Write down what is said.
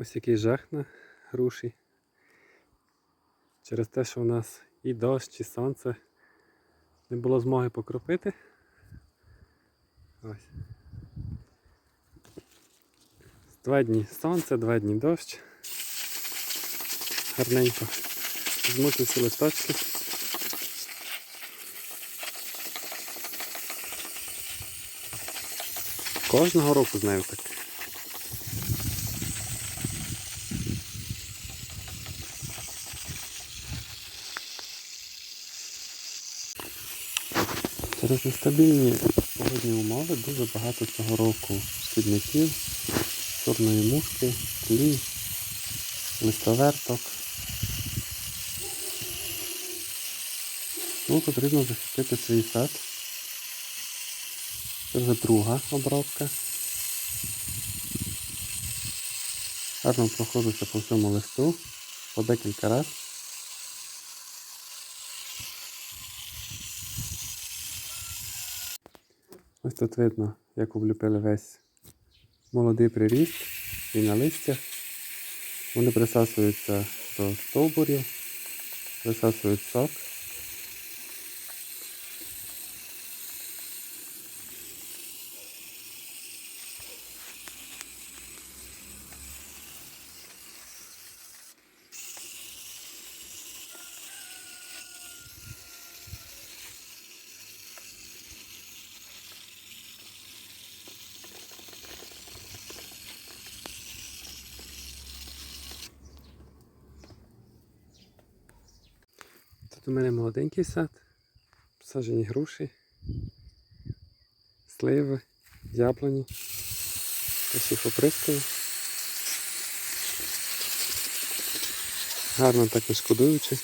Ось який жах на груші. Через те, що у нас і дощ, і сонце не було змоги покропити. Ось. Два дні сонце, два дні дощ. Гарненько. Змокли всі листочки. Кожного року з нею так. Через нестабільні погодні умови дуже багато цього року шкідників, чорної мушки, тлі, листоверток. Ну, потрібно захистити свій сад. Це вже друга обробка. Гарно проходжуся по всьому листу по декілька разів. Ось тут видно, як обліпили весь молодий приріст і на листях. Вони присасуються до стовбурів, присасують сок. Тут у мене молоденький сад, посаджені груші, сливи, яблуні. Їх оприскую. Гарно так не шкодуючи.